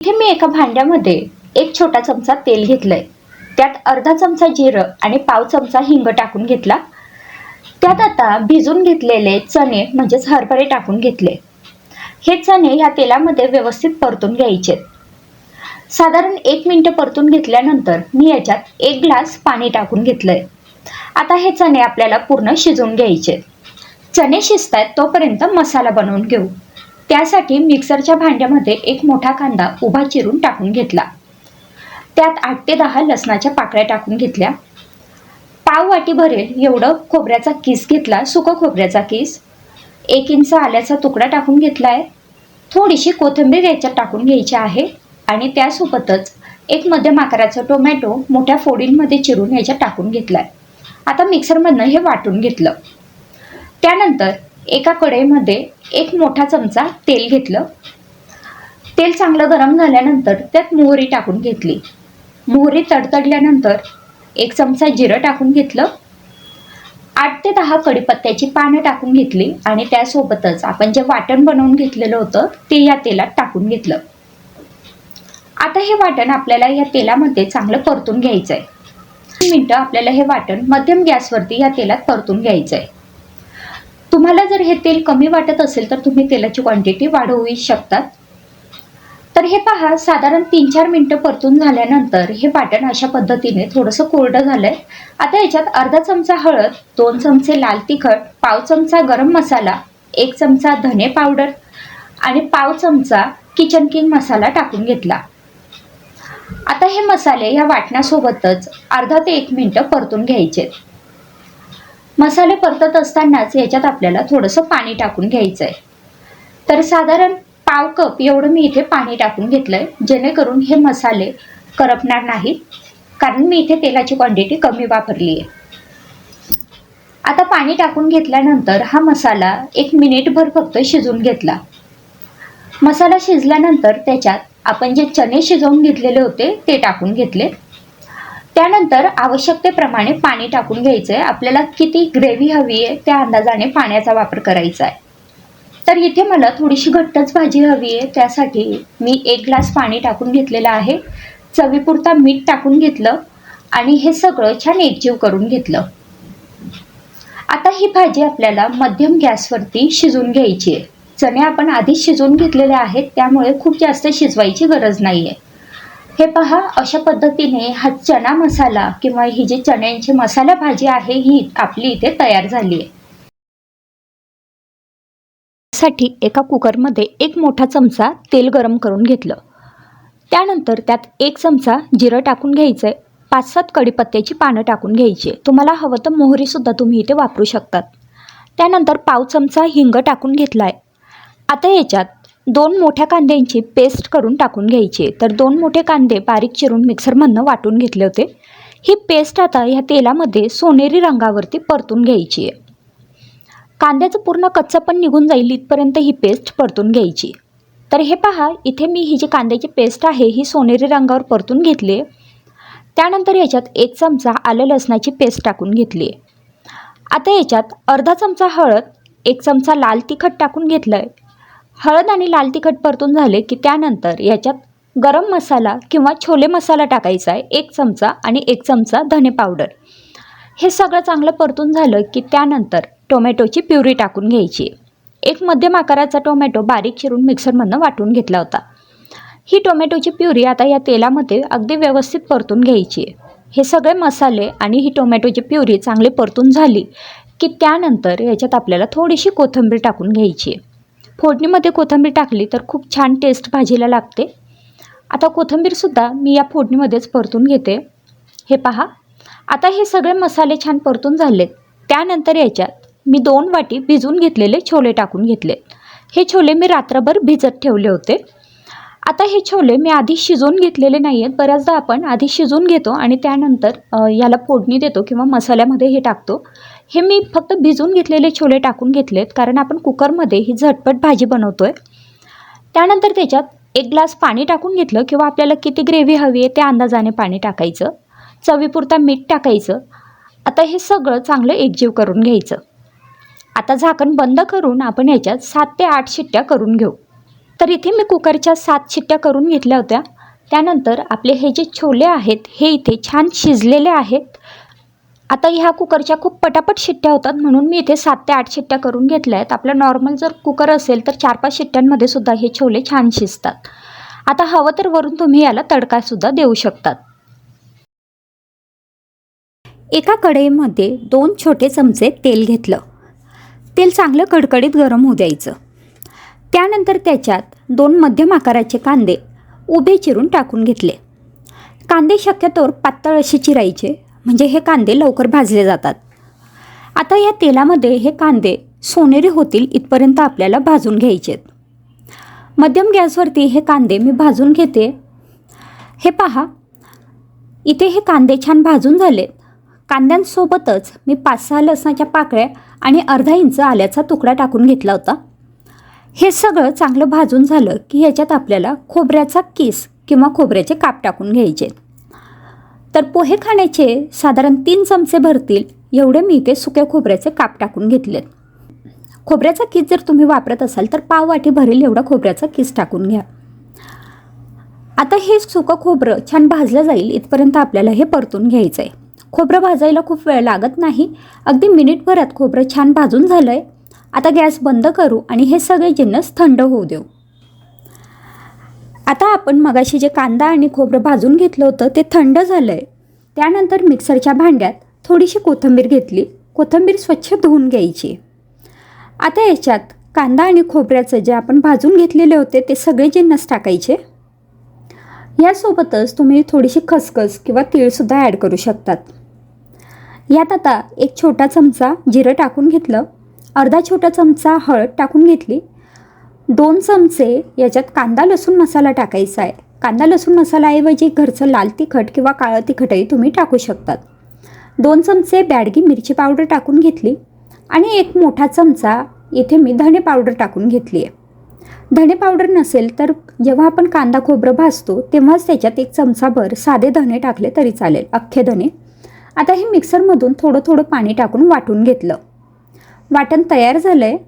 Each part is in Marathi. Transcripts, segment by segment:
इथे मी एका भांड्यामध्ये एक छोटा चमचा तेल घेतलंय. त्यात अर्धा चमचा जिरं आणि पाव चमचा हिंग टाकून घेतला. त्यात आता भिजून घेतलेले चणे म्हणजेच हरभरे टाकून घेतले. हे चणे ह्या तेलामध्ये व्यवस्थित परतून घ्यायचे. साधारण एक मिनिट परतून घेतल्यानंतर मी याच्यात एक ग्लास पाणी टाकून घेतलंय. आता हे चणे आपल्याला पूर्ण शिजवून घ्यायचे. चणे शिजतायत तोपर्यंत मसाला बनवून घेऊ. त्यासाठी मिक्सरच्या भांड्यामध्ये एक मोठा कांदा उभा चिरून टाकून घेतला. त्यात आठ ते दहा लसणाच्या पाकळ्या टाकून घेतल्या. पाव वाटी भरेल एवढं खोबऱ्याचा किस घेतला सुकं खोबऱ्याचा किस. एक इंच आल्याचा तुकडा टाकून घेतला आहे थोडीशी कोथिंबीर याच्यात टाकून घ्यायची आहे आणि त्यासोबतच एक मध्यम आकाराचा टोमॅटो मोठ्या फोडींमध्ये चिरून याच्यात टाकून घेतला आहे आता मिक्सरमधनं हे वाटून घेतलं. त्यानंतर एका कढईमध्ये एक मोठा चमचा तेल घेतलं. तेल चांगलं गरम झाल्यानंतर त्यात मोहरी टाकून घेतली. मोहरी तडतडल्यानंतर एक चमचा जिरं टाकून घेतलं. आठ ते दहा कडीपत्त्याची पानं टाकून घेतली आणि त्यासोबतच आपण जे वाटण बनवून घेतलेलं होतं ते या तेलात टाकून घेतलं. आता हे वाटण आपल्याला या तेलामध्ये चांगलं परतून घ्यायचं आहे मिनटं आपल्याला हे वाटण मध्यम गॅसवरती या तेलात परतून घ्यायचं आहे तुम्हाला जर हे तेल कमी वाटत असेल तर तुम्ही तेलाची क्वांटिटी वाढवू शकतात. तर हे पहा साधारण तीन चार मिनटं परतून झाल्यानंतर हे वाटण अशा पद्धतीने थोडंसं कोरडं झालंय. आता याच्यात अर्धा चमचा हळद दोन चमचे लाल तिखट पाव चमचा गरम मसाला एक चमचा धने पावडर आणि पाव चमचा किचन किंग मसाला टाकून घेतला. आता हे मसाले या वाटण्यासोबतच अर्धा ते एक मिनटं परतून घ्यायचे. मसाले परतत असतानाच याच्यात आपल्याला थोडंसं पाणी टाकून घ्यायचं आहे तर साधारण पाव कप एवढं मी इथे पाणी टाकून घेतलं आहे जेणेकरून हे मसाले करपणार नाहीत कारण मी इथे तेलाची क्वांटिटी कमी वापरली आहे आता पाणी टाकून घेतल्यानंतर हा मसाला एक मिनिटभर फक्त शिजून घेतला. मसाला शिजल्यानंतर त्याच्यात आपण जे चणे शिजवून घेतलेले होते ते टाकून घेतले त्यानंतर आवश्यकतेप्रमाणे पाणी टाकून घ्यायचं आहे आपल्याला किती ग्रेव्ही हवी आहे त्या अंदाजाने पाण्याचा वापर करायचा आहे. तर इथे मला थोडीशी घट्टच भाजी हवी आहे. त्यासाठी मी एक ग्लास पाणी टाकून घेतलेलं आहे. चवीपुरता मीठ टाकून घेतलं आणि हे सगळं छान एकजीव करून घेतलं. आता ही भाजी आपल्याला मध्यम गॅसवरती शिजून घ्यायची आहे. चणे आपण आधीच शिजवून घेतलेले आहेत त्यामुळे खूप जास्त शिजवायची गरज नाही आहे हे पहा अशा पद्धतीने हा चना मसाला किंवा ही जी चण्यांची मसाला भाजी आहे ही आपली इथे तयार झाली आहे. साठी एका कुकरमध्ये एक मोठा चमचा तेल गरम करून घेतलं. त्यानंतर त्यात एक चमचा जिरं टाकून घ्यायचं आहे पाच सात कडीपत्त्याची पानं टाकून घ्यायची. तुम्हाला हवं तर मोहरीसुद्धा तुम्ही इथे वापरू शकतात. त्यानंतर पाव चमचा हिंग टाकून घेतला आहे आता याच्यात दोन मोठ्या कांद्यांची पेस्ट करून टाकून घ्यायची. तर दोन मोठे कांदे बारीक चिरून मिक्सरमधनं वाटून घेतले होते. ही पेस्ट आता ह्या तेलामध्ये सोनेरी रंगावरती परतून घ्यायची. आहे कांद्याचं पूर्ण कच्चं पण निघून जाईल इथपर्यंत ही पेस्ट परतून घ्यायची. तर हे पहा इथे मी ही जी कांद्याची पेस्ट आहे ही सोनेरी रंगावर परतून घेतली. आहे त्यानंतर याच्यात एक चमचा आलं लसणाची पेस्ट टाकून घेतली. आहे आता याच्यात अर्धा चमचा हळद एक चमचा लाल तिखट टाकून घेतलं आहे हळद आणि लाल तिखट परतून झाले की त्यानंतर याच्यात गरम मसाला किंवा छोले मसाला टाकायचा आहे एक चमचा आणि एक चमचा धने पावडर. हे सगळं चांगलं परतून झालं की त्यानंतर टोमॅटोची प्युरी टाकून घ्यायची. एक मध्यम आकाराचा टोमॅटो बारीक चिरून मिक्सरमधनं वाटून घेतला होता. ही टोमॅटोची प्युरी आता या तेलामध्ये अगदी व्यवस्थित परतून घ्यायची हे सगळे मसाले आणि ही टोमॅटोची प्युरी चांगली परतून झाली की त्यानंतर याच्यात आपल्याला थोडीशी कोथिंबीर टाकून घ्यायची फोडणीमध्ये कोथिंबीर टाकली तर खूप छान टेस्ट भाजीला लागते. आता कोथिंबीरसुद्धा मी या फोडणीमध्येच परतून घेते. हे पहा. आता हे सगळे मसाले छान परतून झालेत. त्यानंतर याच्यात मी दोन वाटी भिजून घेतलेले छोले टाकून घेतलेत हे छोले मी रात्रभर भिजत ठेवले होते. आता हे छोले मी आधी शिजवून घेतलेले नाही आहेत बऱ्याचदा आपण आधी शिजवून घेतो आणि त्यानंतर याला फोडणी देतो किंवा मसाल्यामध्ये हे टाकतो. हे मी फक्त भिजवून घेतलेले छोले टाकून घेतलेत कारण आपण कुकरमध्ये ही झटपट भाजी बनवतो आहे त्यानंतर त्याच्यात एक ग्लास पाणी टाकून घेतलं किंवा आपल्याला किती ग्रेव्ही हवी आहे त्या अंदाजाने पाणी टाकायचं. चवीपुरता मीठ टाकायचं. आता हे सगळं चांगलं एकजीव करून घ्यायचं. आता झाकण बंद करून आपण याच्यात सात ते आठ शिट्ट्या करून घेऊ. तर इथे मी कुकरच्या सात शिट्ट्या करून घेतल्या होत्या. त्यानंतर आपले हे जे छोले आहेत हे इथे छान शिजलेले आहेत. आता ह्या कुकरच्या खूप पटापट शिट्ट्या होतात म्हणून मी इथे सात ते आठ शिट्ट्या करून घेतल्या आहेत. आपलं नॉर्मल जर कुकर असेल तर चार पाच शिट्ट्यांमध्ये सुद्धा हे छोले छान शिजतात. आता हवं तर वरून तुम्ही याला तडकासुद्धा देऊ शकतात. एका कढईमध्ये दोन छोटे चमचे तेल घेतलं. तेल चांगलं कडकडीत गरम होऊ द्यायचं. त्यानंतर त्याच्यात दोन मध्यम आकाराचे कांदे उभे चिरून टाकून घेतले. कांदे शक्यतोवर पातळ असे चिरायचे. म्हणजे हे कांदे लवकर भाजले जातात. आता या तेलामध्ये हे कांदे सोनेरी होतील इथपर्यंत आपल्याला भाजून घ्यायचे मध्यम गॅसवरती हे कांदे मी भाजून घेते. हे पहा. इथे हे कांदे छान भाजून झाले. कांद्यांसोबतच मी पाच सहा लसणाच्या पाकळ्या आणि अर्धा इंच आल्याचा तुकडा टाकून घेतला होता. हे सगळं चांगलं भाजून झालं की ह्याच्यात आपल्याला खोबऱ्याचा किस किंवा खोबऱ्याचे काप टाकून घ्यायचे आहेत. तर पोहे खाण्याचे साधारण तीन चमचे भरतील एवढे मी इथे सुक्या खोबऱ्याचे काप टाकून घेतलेत. खोबऱ्याचा किस जर तुम्ही वापरत असाल तर पाव वाटी भरेल एवढा खोबऱ्याचा किस टाकून घ्या. आता हे सुकं खोबरं छान भाजलं जाईल इथपर्यंत आपल्याला हे परतून घ्यायचं आहे खोबरं भाजायला खूप वेळ लागत नाही अगदी मिनिटभरात खोबरं छान भाजून झालं आहे आता गॅस बंद करू आणि हे सगळे जिन्नस थंड होऊ देऊ. आता आपण मगाशी जे कांदा आणि खोबरं भाजून घेतलं होतं ते थंड झालं आहे त्यानंतर मिक्सरच्या भांड्यात थोडीशी कोथिंबीर घेतली. कोथिंबीर स्वच्छ धुवून घ्यायची. आता याच्यात कांदा आणि खोबऱ्याचं जे आपण भाजून घेतलेले होते ते सगळे जिन्नस टाकायचे. यासोबतच तुम्ही थोडीशी खसखस किंवा तीळसुद्धा ॲड करू शकतात. यात आता एक छोटा चमचा जिरं टाकून घेतलं. अर्धा छोटा चमचा हळद टाकून घेतली. दोन चमचे याच्यात कांदा लसूण मसाला टाकायचा आहे. कांदा लसूण मसालाऐवजी घरचं लाल तिखट किंवा काळं तिखटही तुम्ही टाकू शकतात. दोन चमचे बॅडगी मिरची पावडर टाकून घेतली आणि एक मोठा चमचा इथे मी धणे पावडर टाकून घेतली आहे. धणे पावडर नसेल तर जेव्हा आपण कांदा खोबरं भाजतो तेव्हाच त्याच्यात एक चमचाभर साधे धणे टाकले तरी चालेल अख्खे धणे. आता हे मिक्सरमधून थोडं थोडं पाणी टाकून वाटून घेतलं. वाटण तयार झालं आहे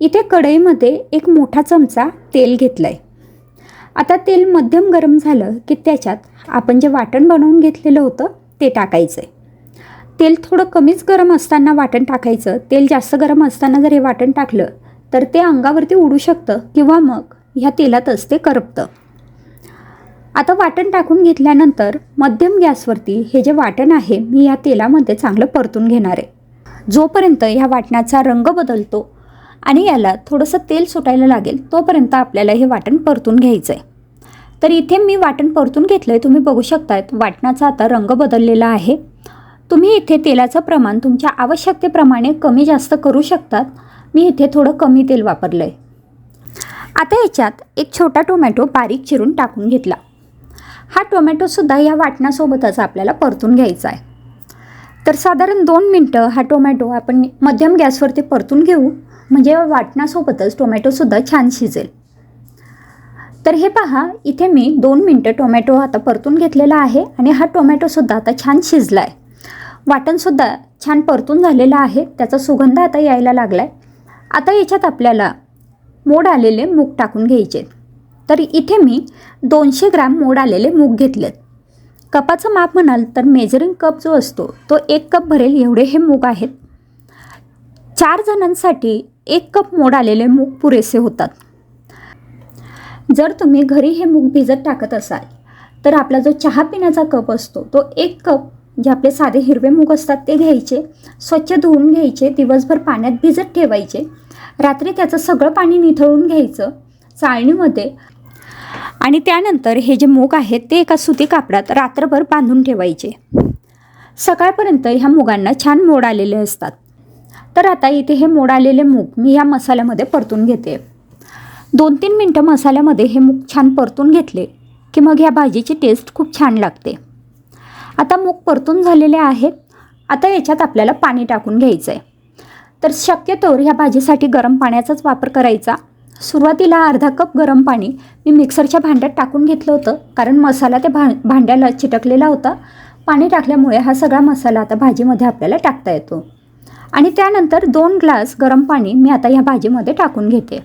इथे कढईमध्ये एक मोठा चमचा तेल घेतलं आहे आता तेल मध्यम गरम झालं की त्याच्यात आपण जे वाटण बनवून घेतलेलं होतं ते टाकायचं आहे तेल थोडं कमीच गरम असताना वाटण टाकायचं. तेल जास्त गरम असताना जर हे वाटण टाकलं तर ते अंगावरती उडू शकतं किंवा मग ह्या तेलातच ते करपतं. आता वाटण टाकून घेतल्यानंतर मध्यम गॅसवरती हे जे वाटण आहे मी या तेलामध्ये चांगलं परतून घेणार. आहे जोपर्यंत ह्या वाटणाचा रंग बदलतो आणि याला थोडंसं तेल सुटायला लागेल तोपर्यंत आपल्याला हे वाटण परतून घ्यायचं आहे तर इथे मी वाटण परतून घेतलं आहे तुम्ही बघू शकतायत. वाटणाचा आता रंग बदललेला आहे. तुम्ही इथे तेलाचं प्रमाण तुमच्या आवश्यकतेप्रमाणे कमी जास्त करू शकतात. मी इथे थोडं कमी तेल वापरलं आहे आता याच्यात एक छोटा टोमॅटो बारीक चिरून टाकून घेतला. हा टोमॅटोसुद्धा या वाटणासोबतच आपल्याला परतून घ्यायचा आहे तर साधारण दोन मिनटं हा टोमॅटो आपण मध्यम गॅसवरती परतून घेऊ. म्हणजे वाटणासोबतच टोमॅटोसुद्धा छान शिजेल. तर हे पहा इथे मी दोन मिनटं टोमॅटो आता परतून घेतलेला आहे आणि हा टोमॅटोसुद्धा आता छान शिजला आहे वाटणसुद्धा छान परतून झालेलं आहे त्याचा सुगंध आता यायला लागला आहे आता याच्यात आपल्याला मोड आलेले मूग टाकून घ्यायचे. तर इथे मी दोनशे ग्रॅम मोड आलेले मूग घेतलेत. कपाचं माप म्हणाल तर मेजरिंग कप जो असतो तो एक कप भरेल एवढे हे मूग आहेत. चार जणांसाठी एक कप मोड आलेले मूग पुरेसे होतात. जर तुम्ही घरी हे मूग भिजत टाकत असाल तर आपला जो चहा पिण्याचा कप असतो तो एक कप जे आपले साधे हिरवे मूग असतात ते घ्यायचे स्वच्छ धुवून घ्यायचे दिवसभर पाण्यात भिजत ठेवायचे रात्री त्याचं सगळं पाणी निथळून घ्यायचं चाळणीमध्ये आणि त्यानंतर हे जे मूग आहेत ते एका सुती कापडात रात्रभर बांधून ठेवायचे. सकाळपर्यंत ह्या मुगांना छान मोड आलेले असतात. तर आता इथे हे मोड आलेले मूग मी या मसाल्यामध्ये परतून घेते. दोन तीन मिनटं मसाल्यामध्ये हे मूग छान परतून घेतले की मग ह्या भाजीची टेस्ट खूप छान लागते. आता मूग परतून झालेले आहेत आता याच्यात आपल्याला पाणी टाकून घ्यायचं आहे तर शक्यतोवर ह्या भाजीसाठी गरम पाण्याचाच वापर करायचा. सुरुवातीला अर्धा कप गरम पाणी मी मिक्सरच्या भांड्यात टाकून घेतलं होतं कारण मसाला त्या भा भांड्याला चिटकलेला होता. पाणी टाकल्यामुळे हा सगळा मसाला आता भाजीमध्ये आपल्याला टाकता येतो. आणि त्यानंतर दोन ग्लास गरम पाणी मी आता ह्या भाजीमध्ये टाकून घेते.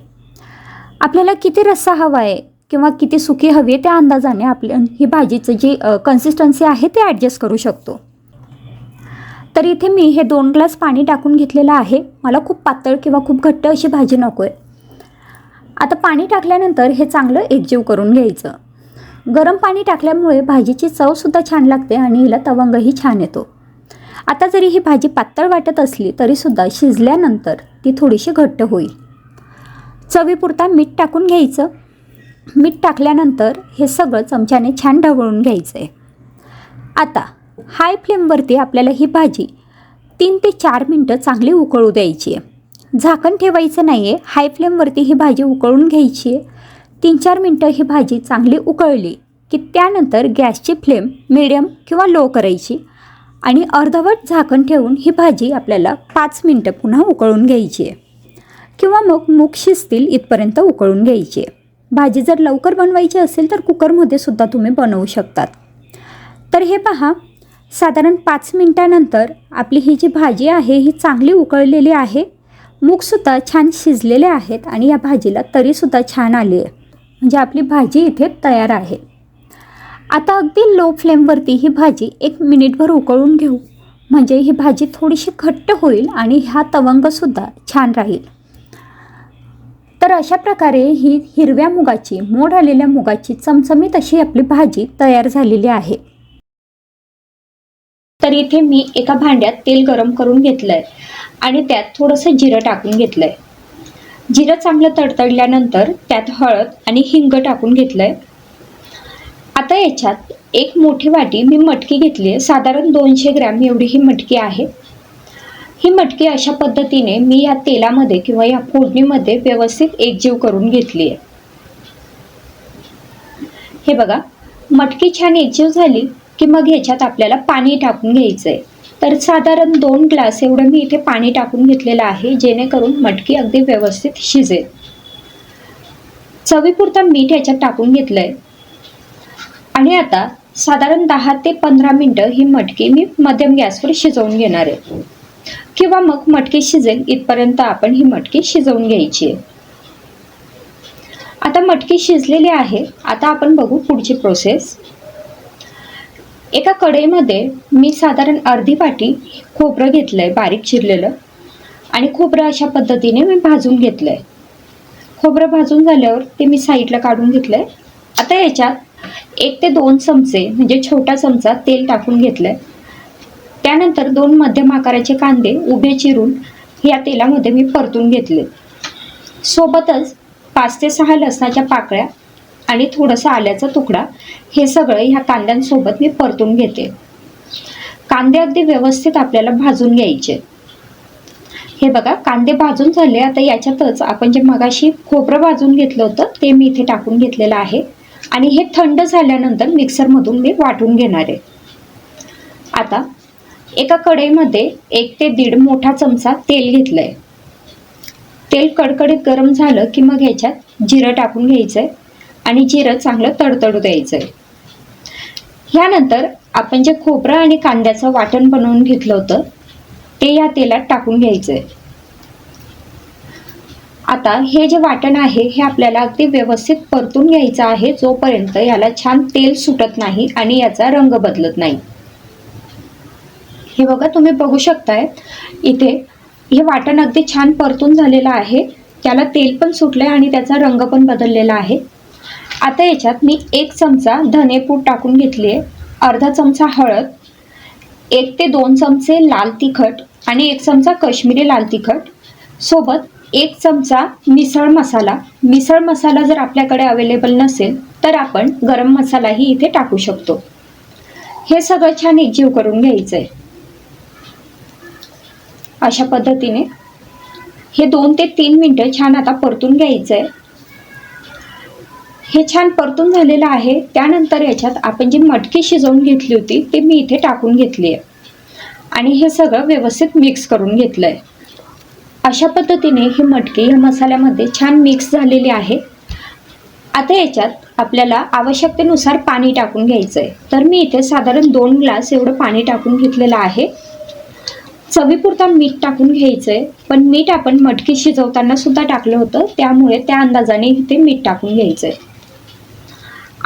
आपल्याला किती रस्सा हवा आहे किंवा किती सुकी हवी आहे त्या अंदाजाने आपल्या ही भाजीचं जी कन्सिस्टन्सी आहे ते ॲडजस्ट करू शकतो. तर इथे मी हे दोन ग्लास पाणी टाकून घेतलेलं आहे. मला खूप पातळ किंवा खूप घट्ट अशी भाजी नको आहे आता पाणी टाकल्यानंतर हे चांगलं एकजीव करून घ्यायचं. गरम पाणी टाकल्यामुळे भाजीची चवसुद्धा छान लागते आणि हिला तवंगही छान येतो. आता जरी ही भाजी पातळ वाटत असली तरीसुद्धा शिजल्यानंतर ती थोडीशी घट्ट होईल. चवीपुरता मीठ टाकून घ्यायचं. मीठ टाकल्यानंतर हे सगळं चमच्याने छान ढवळून घ्यायचं आहे आता हाय फ्लेमवरती आपल्याला ही भाजी तीन ते चार मिनटं चांगली उकळू द्यायची आहे झाकण ठेवायचं नाही आहे हाय फ्लेमवरती ही भाजी उकळून घ्यायची आहे तीन चार मिनटं ही भाजी चांगली उकळली की त्यानंतर गॅसची फ्लेम मिडियम किंवा लो करायची. आणि अर्धवट झाकण ठेवून ही भाजी आपल्याला पाच मिनटं पुन्हा उकळून घ्यायची आहे. किंवा मग मूग शिजतील इथपर्यंत उकळून घ्यायची आहे. भाजी जर लवकर बनवायची असेल तर कुकरमध्ये सुद्धा तुम्ही बनवू शकतात. तर हे पहा साधारण पाच मिनटानंतर आपली ही जी भाजी आहे ही चांगली उकळलेली आहे. मूगसुद्धा छान शिजलेले आहेत आणि या भाजीला तरीसुद्धा छान आली आहे. म्हणजे आपली भाजी इथे तयार आहे. आता अगदी लो फ्लेमवरती ही भाजी एक मिनिटभर उकळून घेऊ. म्हणजे ही भाजी थोडीशी घट्ट होईल आणि हा तवंगसुद्धा छान राहील. तर अशा प्रकारे ही हिरव्या मुगाची मोड आलेल्या मुगाची चमचमीत अशी आपली भाजी तयार झालेली आहे. तर इथे मी एका भांड्यात तेल गरम करून घेतलंय आणि त्यात थोडंसं जिरं टाकून घेतलंय. जिरं चांगलं तडतडल्यानंतर त्यात हळद आणि हिंग टाकून घेतलंय. आता याच्यात एक मोठी वाटी मी मटकी घेतली आहे. साधारण दोनशे ग्रॅम एवढी ही मटकी आहे. ही मटकी अशा पद्धतीने मी या तेलामध्ये किंवा या फोडणीमध्ये व्यवस्थित एकजीव करून घेतली आहे. हे बघा मटकी छान एकजीव झाली की मग ह्याच्यात आपल्याला पाणी टाकून घ्यायचं आहे तर साधारण दोन ग्लास एवढं मी इथे पाणी टाकून घेतलेलं आहे जेणेकरून मटकी अगदी व्यवस्थित शिजेल. चवीपुरता मीठ ह्याच्यात टाकून घेतलं आहे आणि आता साधारण दहा ते पंधरा मिनटं ही मटकी मी मध्यम गॅसवर शिजवून घेणार आहे. किंवा मग मटकी शिजेल इथपर्यंत आपण ही मटकी शिजवून घ्यायची आहे. आता मटकी शिजलेली आहे आता आपण बघू पुढची प्रोसेस एका कढईमध्ये मी साधारण अर्धी वाटी खोबरं घेतलंय बारीक चिरलेलं. आणि खोबरं अशा पद्धतीने मी भाजून घेतलंय. खोबरं भाजून झाल्यावर ते मी साईडला काढून घेतलंय. आता याच्यात एक ते दोन चमचे म्हणजे छोटा चमचा तेल टाकून घेतलंय. त्यानंतर दोन मध्यम आकाराचे कांदे उभे चिरून या तेलामध्ये मी परतून घेतले. सोबतच पाच ते सहा लसणाच्या पाकळ्या आणि थोडंसं आल्याचा तुकडा हे सगळं ह्या कांद्यांसोबत मी परतून घेते. कांदे अगदी व्यवस्थित आपल्याला भाजून घ्यायचे. हे बघा कांदे भाजून झाले. आता याच्यातच आपण जे मगाशी खोबरं भाजून घेतलं होतं ते मी इथे टाकून घेतलेलं आहे. आणि हे थंड झाल्यानंतर मिक्सरमधून मी वाटून घेणार आहे. आता एका कढईमध्ये एक ते दीड मोठा चमचा तेल घेतलंय. तेल कडकडीत गरम झालं की मग ह्याच्यात जिरं टाकून घ्यायचंय आणि जिरं चांगलं तडतडू द्यायचंय. ह्यानंतर आपण जे खोबरं आणि कांद्याचं वाटण बनवून घेतलं होतं ते या तेलात टाकून घ्यायचंय. आता हे जे वाटण आहे हे आपल्याला अगदी व्यवस्थित परतून घ्यायचं आहे जोपर्यंत याला छान तेल सुटत नाही आणि याचा रंग बदलत नाही. हे बघा तुम्ही बघू शकताय इथे हे वाटण अगदी छान परतून झालेलं आहे त्याला तेल पण सुटलंय आणि त्याचा रंग पण बदललेला आहे. आता याच्यात मी एक चमचा धनेपूड टाकून घेतली आहे अर्धा चमचा हळद एक ते दोन चमचे लाल तिखट आणि एक चमचा कश्मीरी लाल तिखट. सोबत एक चमचा मिसळ मसाला. मिसळ मसाला जर आपल्याकडे अवेलेबल नसेल तर आपण गरम मसालाही इथे टाकू शकतो. हे सगळं छान एकजीव करून घ्यायचं आहे अशा पद्धतीने हे दोन ते तीन मिनटं छान आता परतून घ्यायचं आहे हे छान परतून झालेलं आहे. त्यानंतर याच्यात आपण जी मटकी शिजवून घेतली होती ती मी इथे टाकून घेतली आहे आणि हे सगळं व्यवस्थित मिक्स करून घेतलं आहे अशा पद्धतीने ही मटकी या मसाल्यामध्ये छान मिक्स झालेली आहे. आता याच्यात आपल्याला आवश्यकतेनुसार पाणी टाकून घ्यायचं आहे तर मी इथे साधारण दोन ग्लास एवढं पाणी टाकून घेतलेलं आहे. चवीपुरता मीठ टाकून घ्यायचं आहे पण मीठ आपण मटकी शिजवताना सुद्धा टाकलं होतं त्यामुळे त्या अंदाजाने इथे मीठ टाकून घ्यायचं आहे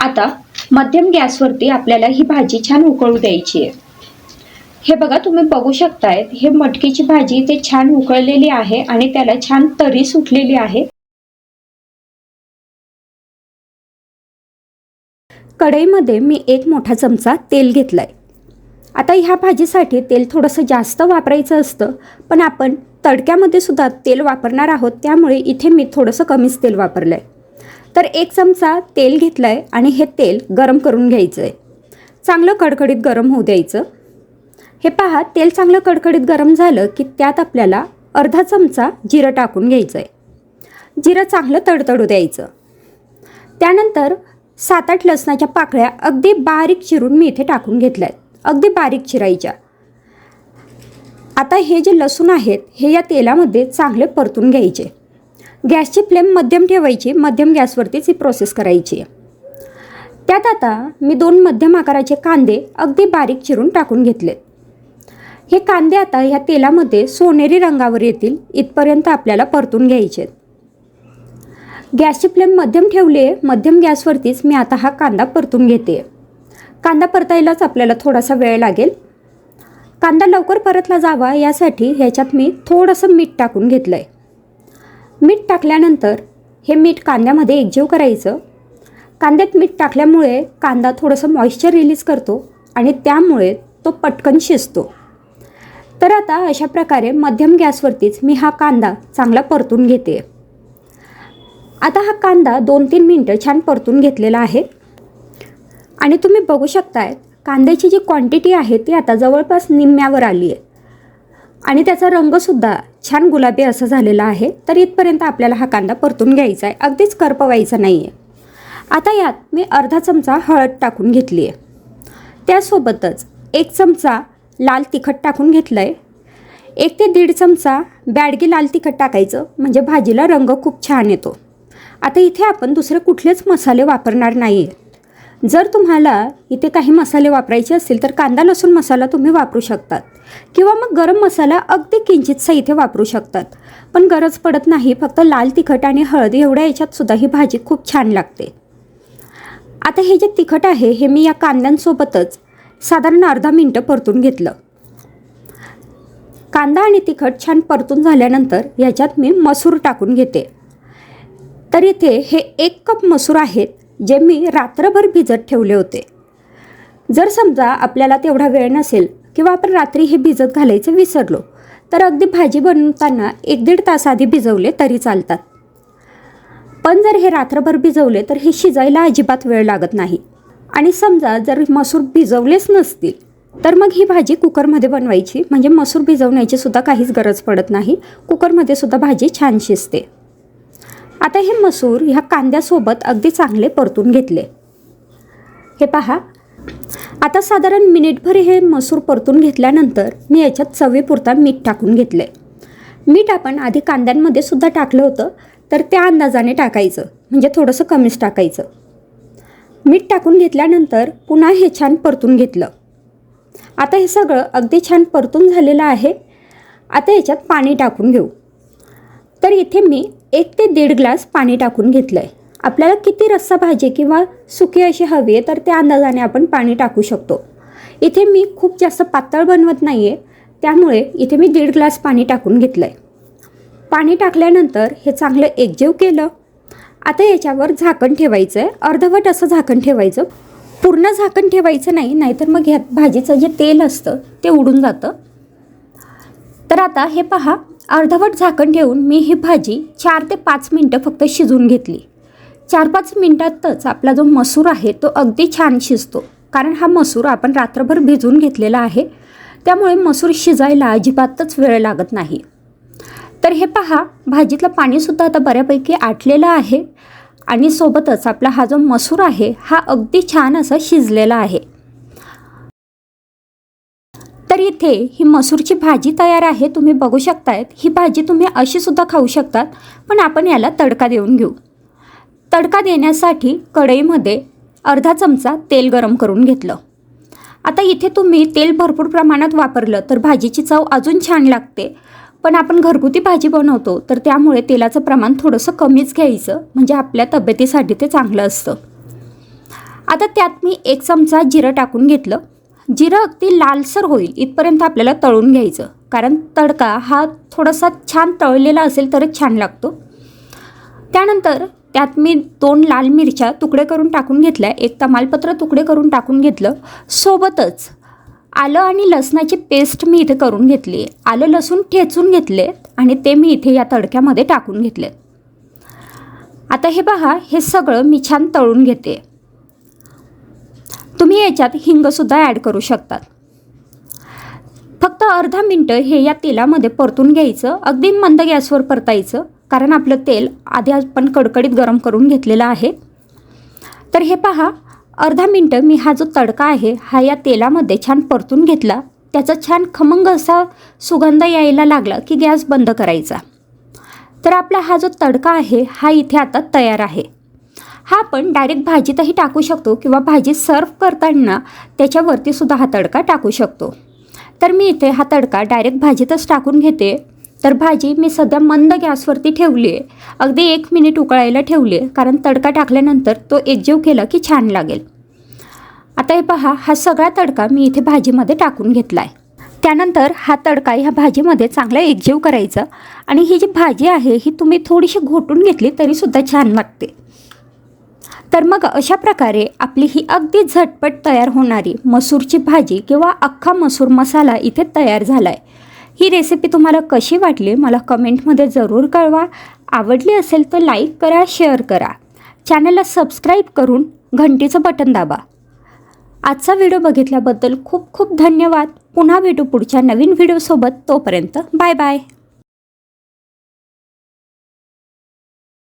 आता मध्यम गॅसवरती आपल्याला ही भाजी छान उकळू द्यायची आहे. हे बघा तुम्ही बघू शकताय हे मटकीची भाजी ते छान उकळलेली आहे आणि त्याला छान तरी सुटलेली आहे. कढईमध्ये मी एक मोठा चमचा तेल घेतलाय. आता ह्या भाजीसाठी तेल थोडंसं जास्त वापरायचं असतं पण आपण तडक्यामध्ये सुद्धा तेल वापरणार आहोत त्यामुळे इथे मी थोडंसं कमीच तेल वापरलं आहे तर एक चमचा तेल घेतला आहे आणि हे तेल गरम करून घ्यायचं आहे चांगलं कडकडीत गरम होऊ द्यायचं. हे पहा तेल चांगलं कडकडीत गरम झालं की त्यात आपल्याला अर्धा चमचा जिरं टाकून घ्यायचं आहे जिरं चांगलं तडतडू द्यायचं. त्यानंतर सात आठ लसणाच्या पाकळ्या अगदी बारीक चिरून मी इथे टाकून घेतल्या आहेत अगदी बारीक चिरायच्या. आता हे जे लसूण आहेत हे या तेलामध्ये चांगले परतून घ्यायचे. गॅसची फ्लेम मध्यम ठेवायची मध्यम गॅसवरतीच ही प्रोसेस करायची. त्यात आता मी दोन मध्यम आकाराचे कांदे अगदी बारीक चिरून टाकून घेतलेत. हे कांदे आता ह्या तेलामध्ये सोनेरी रंगावर येतील इथपर्यंत आपल्याला परतून घ्यायचे आहेत. गॅसची फ्लेम मध्यम ठेवली आहे मध्यम गॅसवरतीच मी आता हा कांदा परतून घेते. कांदा परतायलाच आपल्याला थोडासा वेळ लागेल. कांदा लवकर परतला जावा यासाठी ह्याच्यात मी थोडंसं मीठ टाकून घेतलं आहे मीठ टाकल्यानंतर हे मीठ कांद्यामध्ये एकजीव करायचं. कांद्यात मीठ टाकल्यामुळे कांदा थोडंसं मॉइश्चर रिलीज करतो आणि त्यामुळे तो पटकन शिजतो. तर आता अशा प्रकारे मध्यम गॅसवरतीच मी हा कांदा चांगला परतून घेते. आता हा कांदा दोन तीन मिनटं छान परतून घेतलेला आहे. आणि तुम्ही बघू शकताय कांद्याची जी क्वांटिटी आहे ती आता जवळपास निम्म्यावर आली आहे. आणि त्याचा रंगसुद्धा छान गुलाबी असा झालेला आहे तर इथपर्यंत आपल्याला हा कांदा परतून घ्यायचा आहे. अगदीच करपवायचा नाही आहे आता यात मी अर्धा चमचा हळद टाकून घेतली आहे त्यासोबतच एक चमचा लाल तिखट टाकून घेतलं आहे एक ते दीड चमचा बॅडगी लाल तिखट टाकायचं म्हणजे भाजीला रंग खूप छान येतो. आता इथे आपण दुसरे कुठलेच मसाले वापरणार नाही आहेत जर तुम्हाला इथे काही मसाले वापरायचे असतील तर कांदा लसूण मसाला तुम्ही वापरू शकतात. किंवा मग गरम मसाला अगदी किंचितसा इथे वापरू शकतात. पण गरज पडत नाही फक्त लाल तिखट आणि हळद एवढ्या याच्यात सुद्धा ही भाजी खूप छान लागते. आता हे जे तिखट आहे हे मी या कांद्यांसोबतच साधारण अर्धा मिनटं परतून घेतलं. कांदा आणि तिखट छान परतून झाल्यानंतर याच्यात मी मसूर टाकून घेते. तर इथे हे एक कप मसूर आहेत जे मी रात्रभर भिजत ठेवले होते. जर समजा आपल्याला तेवढा वेळ नसेल किंवा आपण रात्री हे भिजत घालायचं विसरलो तर अगदी भाजी बनवताना एक दीड तास आधी भिजवले तरी चालतात. पण जर हे रात्रभर भिजवले तर हे शिजायला अजिबात वेळ लागत नाही. आणि समजा जर मसूर भिजवलेच नसतील तर मग ही भाजी कुकरमध्ये बनवायची. म्हणजे मसूर भिजवण्याची सुद्धा काहीच गरज पडत नाही. कुकरमध्ये सुद्धा भाजी छान शिजते. आता हे मसूर ह्या कांद्यासोबत अगदी चांगले परतून घेतले. हे पहा. आता साधारण मिनिटभर हे मसूर परतून घेतल्यानंतर मी याच्यात चवीपुरता मीठ टाकून घेतले. मीठ आपण आधी कांद्यांमध्ये सुद्धा टाकलं होतं तर त्या अंदाजाने टाकायचं. म्हणजे थोडंसं कमीच टाकायचं. मीठ टाकून घेतल्यानंतर पुन्हा हे छान परतून घेतलं. आता हे सगळं अगदी छान परतून झालेलं आहे. आता याच्यात पाणी टाकून घेऊ. तर इथे मी एक ते दीड ग्लास पाणी टाकून घेतलं आहे आपल्याला किती रस्सा भाजी किंवा सुकी अशी हवी आहे तर त्या अंदाजाने आपण पाणी टाकू शकतो. इथे मी खूप जास्त पातळ बनवत नाही आहे त्यामुळे इथे मी दीड ग्लास पाणी टाकून घेतलं आहे पाणी टाकल्यानंतर हे चांगलं एकजीव केलं. आता याच्यावर झाकण ठेवायचं आहे अर्धवट असं झाकण ठेवायचं. पूर्ण झाकण ठेवायचं नाही नाहीतर मग ह्यात भाजीचं जे तेल असतं ते उडून जातं. तर आता हे पहा अर्धवट झाकण ठेवून मी ही भाजी चार ते पाच मिनटं फक्त शिजवून घेतली. चार पाच मिनटातच आपला जो मसूर आहे तो अगदी छान शिजतो. कारण हा मसूर आपण रात्रभर भिजवून घेतलेला आहे. त्यामुळे मसूर शिजायला अजिबातच वेळ लागत नाही. तर हे पहा भाजीतलं पाणीसुद्धा आता बऱ्यापैकी आटलेलं आहे. आणि सोबतच आपला हा जो मसूर आहे हा अगदी छान असा शिजलेला आहे. तर इथे ही मसूरची भाजी तयार आहे तुम्ही बघू शकतायत. ही भाजी तुम्ही अशी सुद्धा खाऊ शकतात पण आपण याला तडका देऊन घेऊ. तडका देण्यासाठी कढईमध्ये अर्धा चमचा तेल गरम करून घेतलं. आता इथे तुम्ही तेल भरपूर प्रमाणात वापरलं तर भाजीची चव अजून छान लागते. पण आपण घरगुती भाजी बनवतो तर त्यामुळे तेलाचं प्रमाण थोडंसं कमीच घ्यायचं. म्हणजे आपल्या तब्येतीसाठी ते चांगलं असतं. आता त्यात मी एक चमचा जिरं टाकून घेतलं. जिरं अगदी लालसर होईल इथपर्यंत आपल्याला तळून घ्यायचं. कारण तडका हा थोडासा छान तळलेला असेल तरच छान लागतो. त्यानंतर त्यात मी दोन लाल मिरच्या तुकडे करून टाकून घेतल्या. एक तमालपत्र तुकडे करून टाकून घेतलं. सोबतच आलं आणि लसणाची पेस्ट मी इथे करून घेतली. आलं लसूण ठेचून घेतले आणि ते मी इथे या तडक्यामध्ये टाकून घेतले. आता हे पहा हे सगळं मी छान तळून घेते. तुम्ही याच्यात हिंगसुद्धा ॲड करू शकतात. फक्त अर्धा मिनटं हे या तेलामध्ये परतून घ्यायचं. अगदी मंद गॅसवर परतायचं कारण आपलं तेल आधी आपण कडकडीत गरम करून घेतलेलं आहे. तर हे पहा अर्धा मिनटं मी हा जो तडका आहे हा या तेलामध्ये छान परतून घेतला. त्याचा छान खमंग असा सुगंध यायला लागला की गॅस बंद करायचा. तर आपला हा जो तडका आहे हा इथे आता तयार आहे. हा आपण डायरेक्ट भाजीतही टाकू शकतो किंवा भाजी सर्व करताना त्याच्यावरतीसुद्धा हा तडका टाकू शकतो. तर मी इथे हा तडका डायरेक्ट भाजीतच टाकून घेते. तर भाजी मी सध्या मंद गॅसवरती ठेवली आहे. अगदी एक मिनिट उकळायला ठेवली आहे कारण तडका टाकल्यानंतर तो एकजीव केला की छान लागेल. आता हे पहा हा सगळा तडका मी इथे भाजीमध्ये टाकून घेतला आहे त्यानंतर हा तडका ह्या भाजीमध्ये चांगला एकजीव करायचा आणि ही जी भाजी आहे ही तुम्ही थोडीशी घोटून घेतली तरीसुद्धा छान लागते तर मग अशा प्रकारे आपली ही अगदी झटपट तयार होणारी मसूरची भाजी किंवा अख्खा मसूर मसाला इथे तयार झाला आहे ही रेसिपी तुम्हाला कशी वाटली मला कमेंटमध्ये जरूर कळवा. आवडली असेल तर लाईक करा शेअर करा. चॅनलला सबस्क्राईब करून घंटीचं बटन दाबा. आजचा व्हिडिओ बघितल्याबद्दल खूप खूप धन्यवाद. पुन्हा भेटू पुढच्या नवीन व्हिडिओसोबत तोपर्यंत बाय बाय